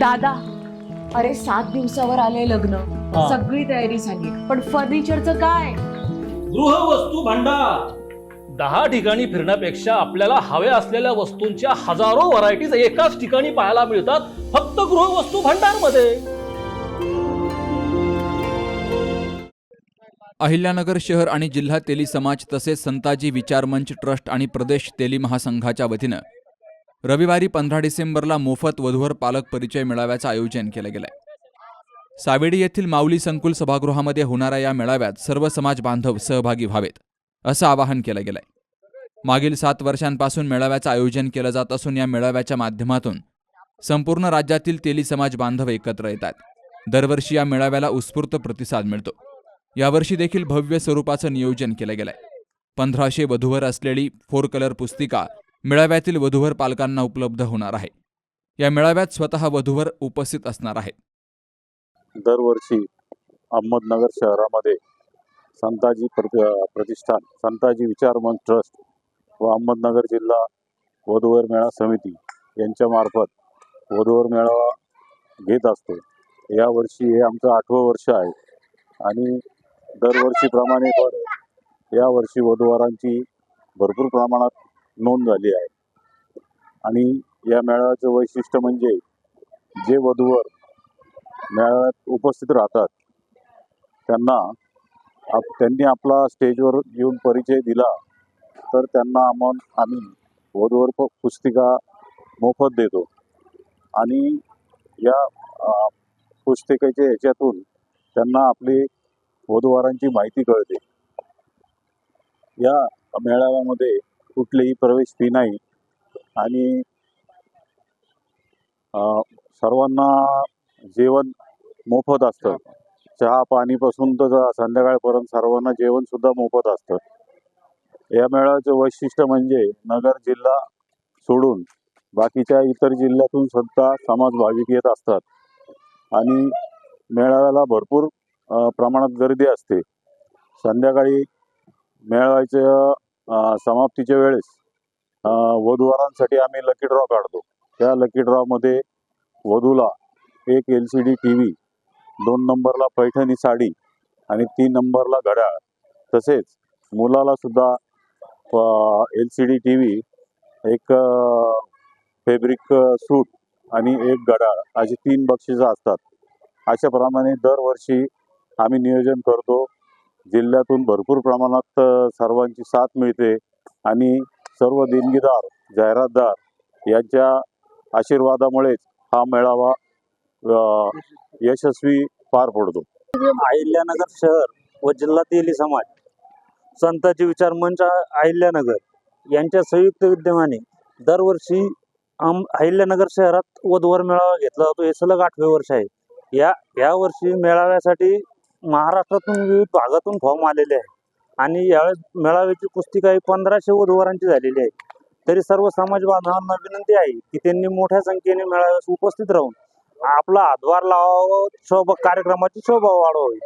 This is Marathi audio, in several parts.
दादा अरे सात दिवसावर आले लग्न. हा. सगळी तयारी झाली. पण फर्निचरचं काय? गृहवस्तू भांडार. दहा ठिकाणी फिरण्यापेक्षा आपल्याला हव्या असलेल्या वस्तूंच्या हजारो व्हरायटीज एकाच ठिकाणी पाहायला मिळतात फक्त गृहवस्तू भांडारमध्ये अहिल्यानगर शहर आणि जिल्हा तेली समाज तसेच संताजी विचार मंच ट्रस्ट आणि प्रदेश तेली महासंघाच्या वतीनं रविवारी पंधरा डिसेंबरला मोफत वधूवर पालक परिचय मेळाव्याचं आयोजन केलं गेलंय. सावेडी येथील माऊली संकुल सभागृहामध्ये होणाऱ्या या मेळाव्यात सर्व समाज बांधव सहभागी व्हावेत असं आवाहन केलं गेलंय. मागील सात वर्षांपासून मेळाव्याचं आयोजन केलं जात असून या मेळाव्याच्या माध्यमातून संपूर्ण राज्यातील तेली समाज बांधव एकत्र येतात. दरवर्षी या मेळाव्याला उत्स्फूर्त प्रतिसाद मिळतो. यावर्षी देखील भव्य स्वरूपाचं नियोजन केलं गेलंय. पंधराशे वधूवर असलेली फोर कलर पुस्तिका मेळाव्यातील वधूवर पालकांना उपलब्ध होणार आहे. या मेळाव्यात स्वतः वधूवर उपस्थित असणार आहेत. दरवर्षी अहमदनगर शहरामध्ये संताजी प्रति प्रतिष्ठान संताजी विचार ट्रस्ट व अहमदनगर जिल्हा वधूवर मेळा समिती यांच्यामार्फत वधूवर मेळावा घेत असतो. यावर्षी हे आमचं आठवं वर्ष आहे आणि दरवर्षीप्रमाणे पण यावर्षी वधूवरांची भरपूर प्रमाणात नोंद झाली आहे. आणि या मेळाव्याचं वैशिष्ट्य म्हणजे जे वधूवर मेळाव्यात उपस्थित राहतात त्यांना आप त्यांनी आपला स्टेजवर येऊन परिचय दिला तर त्यांना आम्हा आम्ही वधूवर प- पुस्तिका मोफत देतो. आणि या पुस्तिकेच्या ह्याच्यातून त्यांना आपली वधूवरांची माहिती कळते. या मेळाव्यामध्ये कुठलीही प्रवेश फी नाही. आणि सर्वांना जेवण मोफत असतं. चहा पाणीपासून तर संध्याकाळपर्यंत सर्वांना जेवणसुद्धा मोफत असतं. या मेळाव्याचं वैशिष्ट्य म्हणजे नगर जिल्हा सोडून बाकीच्या इतर जिल्ह्यातून सुद्धा समाज भाविक येत असतात. आणि मेळाव्याला भरपूर प्रमाणात गर्दी असते. संध्याकाळी मेळाव्याच्या समाप्तीच्या वेळेस वधूवरांसाठी आम्ही लकी ड्रॉ काढतो. त्या लकी ड्रॉमध्ये वधूला एक L C D T V दोन नंबरला पैठणी साडी आणि तीन नंबरला घड्याळ. तसेच मुलाला सुद्धा L C D T V एक फेब्रिक सूट आणि एक घड्याळ अशी तीन बक्षिसं असतात. अशाप्रमाणे दरवर्षी आम्ही नियोजन करतो. जिल्ह्यातून भरपूर प्रमाणात सर्वांची साथ मिळते आणि सर्व देणगीदार जाहिरातदार यांच्या आशीर्वादामुळेच हा मेळावा यशस्वी पार पडतो. म्हणजे अहिल्यानगर शहर व जिल्हा तेली समाज संतांचे विचार मंच अहिल्यानगर यांच्या संयुक्त विद्यमाने दरवर्षी आम अहिल्यानगर शहरात वधवर मेळावा घेतला जातो. हे सलग आठवे वर्ष आहे. या या वर्षी मेळाव्यासाठी महाराष्ट्रातून विविध भागातून फॉर्म आलेले आहे आणि यावेळेस मेळाव्याची पुस्तिका ही पंधराशे वधूवरांची झालेली आहे. तरी सर्व समाज बांधवांना विनंती आहे की त्यांनी मोठ्या संख्येने मेळाव्यास उपस्थित राहून आपला हातभार लावावा शोभा कार्यक्रमाची शोभा वाढवावी.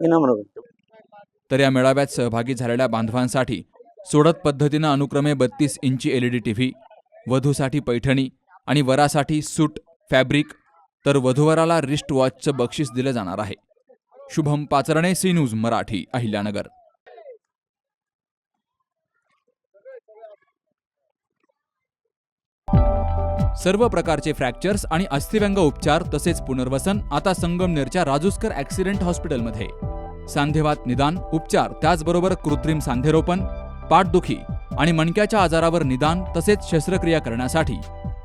विनम्र तर या मेळाव्यात सहभागी झालेल्या बांधवांसाठी सोडत पद्धतीनं अनुक्रमे बत्तीस इंची L E D T V वधूसाठी Paithani आणि वरासाठी सूट फॅब्रिक तर वधूवराला रिस्ट वॉचचं बक्षीस दिलं जाणार आहे. Shubham Pacharne C news Marathi Ahilyanagar. सर्व प्रकारचे फ्रॅक्चर्स आणि अस्थिव्यंग उपचार तसेच पुनर्वसन आता संगमनेरच्या राजूस्कर ॲक्सिडेंट हॉस्पिटलमध्ये. सांधेवात निदान उपचार त्याचबरोबर कृत्रिम सांधेरोपण पाठदुखी आणि मणक्याच्या आजारावर निदान तसेच शस्त्रक्रिया करण्यासाठी